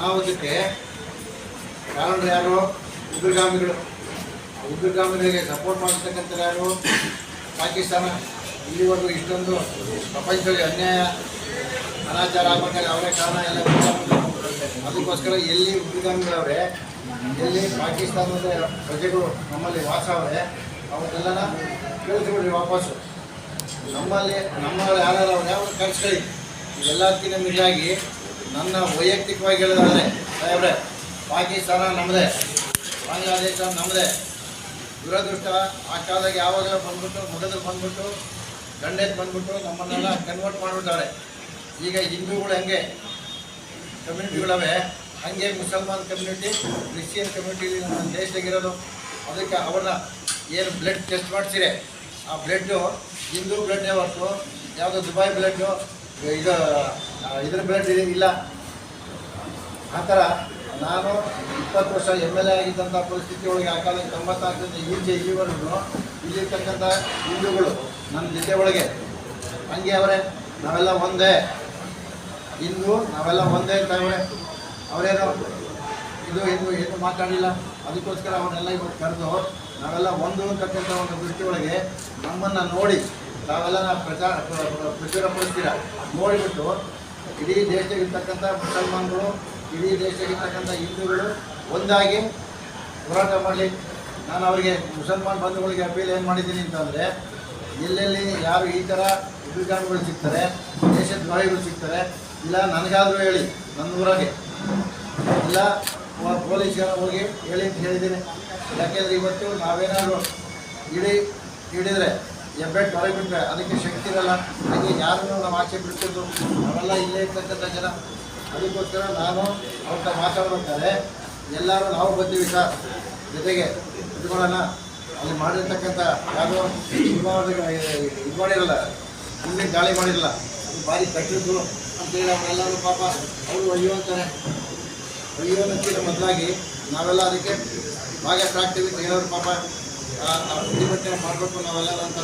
ಹೋಗೋದಕ್ಕೆ ಕಾರಣರು ಯಾರು? ಉಗ್ರಗಾಮಿಗಳು. ಉಗ್ರಗಾಮಿಗಳಿಗೆ ಸಪೋರ್ಟ್ ಮಾಡ್ತಕ್ಕಂಥ ಯಾರು? ಪಾಕಿಸ್ತಾನ. ಇಲ್ಲಿವರೆಗೂ ಇಷ್ಟೊಂದು ಪ್ರಪಂಚದಲ್ಲಿ ಅನ್ಯಾಯ, ಅನಾಚಾರ ಆಗ್ಬೇಕಾದ್ರೆ ಅವರೇ ಕಾರಣ ಎಲ್ಲ. ಅದಕ್ಕೋಸ್ಕರ ಎಲ್ಲಿ ಉಗ್ರಗಾಮಿಗಳವ್ರೆ, ಎಲ್ಲಿ ಪಾಕಿಸ್ತಾನದ ಪ್ರಜೆಗಳು ನಮ್ಮಲ್ಲಿ ವಾಸ ಅವರೇ ಅವನ್ನೆಲ್ಲನ ಕಳಿಸ್ಬಿಡ್ರಿ ವಾಪಸ್ಸು. ನಮ್ಮಲ್ಲಿ ನಮ್ಮ ಯಾರು ಅವ್ರು ಯಾವ ಕಳಿಸ್ಕೊಳ್ಳಿ ಇದೆಲ್ಲದಕ್ಕಿಂತ ಮಿಗಿಲಾಗಿ ನನ್ನ ವೈಯಕ್ತಿಕವಾಗಿ ಹೇಳಿದ್ರೆ ಸಾಹೇಬ್ರೆ, ಪಾಕಿಸ್ತಾನ ನಮ್ಮದೇ ಬಾಂಗ್ಲಾದೇಶ ನಮ್ಮದೇ ದುರದೃಷ್ಟ ಆ ಕಾಲದಾಗ ಯಾವಾಗಲೂ ಬಂದ್ಬಿಟ್ಟು ಮೊದಲು ಬಂದ್ಬಿಟ್ಟು, ಗಂಡೆದ್ ಬಂದ್ಬಿಟ್ಟು ನಮ್ಮನ್ನೆಲ್ಲ ಕನ್ವರ್ಟ್ ಮಾಡಿಬಿಟ್ಟಾರೆ. ಈಗ ಹಿಂದೂಗಳು ಹೆಂಗೆ? ಕಮ್ಯುನಿಟಿಗಳವೆ ಹಂಗೆ ಮುಸಲ್ಮಾನ್ ಕಮ್ಯುನಿಟಿ ಕ್ರಿಶ್ಚಿಯನ್ ಕಮ್ಯುನಿಟಿ ನಮ್ಮ ದೇಶದಾಗಿರೋದು ಅದಕ್ಕೆ ಅವ್ರನ್ನ ಏನು ಬ್ಲಡ್ ಟೆಸ್ಟ್ ಮಾಡಿಸಿರೆ ಆ ಬ್ಲಡ್ಡು ಹಿಂದೂ ಬ್ಲಡ್ಡೇ ಹೊರತು, ಯಾವುದೋ ದುಬೈ ಬ್ಲಡ್ಡು ಇದು ಇದ್ರ ಬ್ಲಡ್ ಇಲ್ಲ. ಆ ಥರ ನಾನು ಇಪ್ಪತ್ತು ವರ್ಷ ಎಂ ಎಲ್ ಎ ಆಗಿದ್ದಂಥ ಪರಿಸ್ಥಿತಿ ಒಳಗೆ ಆ ಕಾಲಕ್ಕೆ ತೊಂಬತ್ನಾಲ್ಕರಿಂದ ಈಚೆ ಇಲ್ಲಿವರೆಗೂ ಇಲ್ಲಿರ್ತಕ್ಕಂಥ ಹಿಂದೂಗಳು ನನ್ನ ಜೊತೆ ಒಳಗೆ, ಹಂಗೆ ಅವರೇ, ನಾವೆಲ್ಲ ಒಂದೇ. ಇಂದು ನಾವೆಲ್ಲ ಒಂದೇ ಅಂತ ಅವರೇ. ಅವರೇನು ಇದು ಇದು ಏನು ಮಾತಾಡಿಲ್ಲ. ಅದಕ್ಕೋಸ್ಕರ ಅವನ್ನೆಲ್ಲ ಇವತ್ತು ಕರೆದು ನಾವೆಲ್ಲ ಒಂದು ಅಂತಕ್ಕಂಥ ಒಂದು ದೃಷ್ಟಿ ಒಳಗೆ ನಮ್ಮನ್ನು ನೋಡಿ ತಾವೆಲ್ಲ ನಾವು ಪ್ರಚಾರ, ಪ್ರಚುರ ಪ್ರ- ಪ್ರಚುರಪಡಿಸ್ತೀರ ನೋಡಿಬಿಟ್ಟು ಇಡೀ ದೇಶದಾಗಿರ್ತಕ್ಕಂಥ ಮುಸಲ್ಮಾನರು, ಇಡೀ ದೇಶದಾಗಿರ್ತಕ್ಕಂಥ ಹಿಂದೂಗಳು ಒಂದಾಗಿ ಹೋರಾಟ ಮಾಡಲಿ. ನಾನು ಅವರಿಗೆ ಮುಸಲ್ಮಾನ್ ಬಂಧುಗಳಿಗೆ ಅಪೀಲ್ ಏನು ಮಾಡಿದ್ದೀನಿ ಅಂತಂದರೆ ಎಲ್ಲೆಲ್ಲಿ ಯಾರು ಈ ಥರ ಉಗ್ರಗಾಮಿಗಳು ಸಿಗ್ತಾರೆ ದೇಶದ್ರೋಹಿಗಳು ಸಿಗ್ತಾರೆ, ಇಲ್ಲ ನನಗಾದರೂ ಹೇಳಿ ನನ್ನ ಊರಾಗೆ ಇಲ್ಲ ಪೊಲೀಸ್ಗಾರ ಹೋಗಿ ಹೇಳಿ ಅಂತ ಹೇಳಿದ್ದೀನಿ. ಯಾಕೆಂದರೆ ಇವತ್ತು ನಾವೇನಾದರೂ ಇಡೀ ಹಿಡಿದ್ರೆ ಹೆಬ್ಬೆಟ್ಟು ಹೊರಗೆ ಬಿಟ್ಟರೆ ಅದಕ್ಕೆ ಶಕ್ತಿ ಇರಲ್ಲ. ಹಾಗೆ ಯಾರನ್ನು ನಾವು ಆಚೆ ಬಿಡ್ತಿದ್ರು ಅವೆಲ್ಲ ಇಲ್ಲೇ ಇರ್ತಕ್ಕಂಥ ಜನ. ಅದಕ್ಕೋಸ್ಕರ ನಾನು ಅವ್ರಿಗೆ ಮಾತಾಡ್ಬೇಕಾದ್ರೆ ಎಲ್ಲರೂ ನಾವು ಬಂದೀವಿ ಸರ್. ಜೊತೆಗೆ ಇಟ್ಕೊಳ್ಳೋಣ ಅಲ್ಲಿ ಮಾಡಿರ್ತಕ್ಕಂಥ ಯಾರು ಇದು ಮಾಡಿರಲ್ಲ ಹಿಂದೆ ಗಾಳಿ ಮಾಡಿರಲ್ಲ. ಅದು ಭಾರಿ ಕಟ್ಟಿದ್ದು ಅಂತೇಳಿ ಅವರೆಲ್ಲರೂ ಪಾಪ ಅವರು ಅಯ್ಯೋ ಅಂತಾರೆ. ಅಯ್ಯೋ ಮೊದಲಾಗಿ ನಾವೆಲ್ಲ ಅದಕ್ಕೆ ಭಾಗ ಅಂತ ಹೇಳೋರು ಪಾಪ. ಪ್ರತಿಭಟನೆ ಮಾಡಬೇಕು ನಾವೆಲ್ಲ ಅಂತ.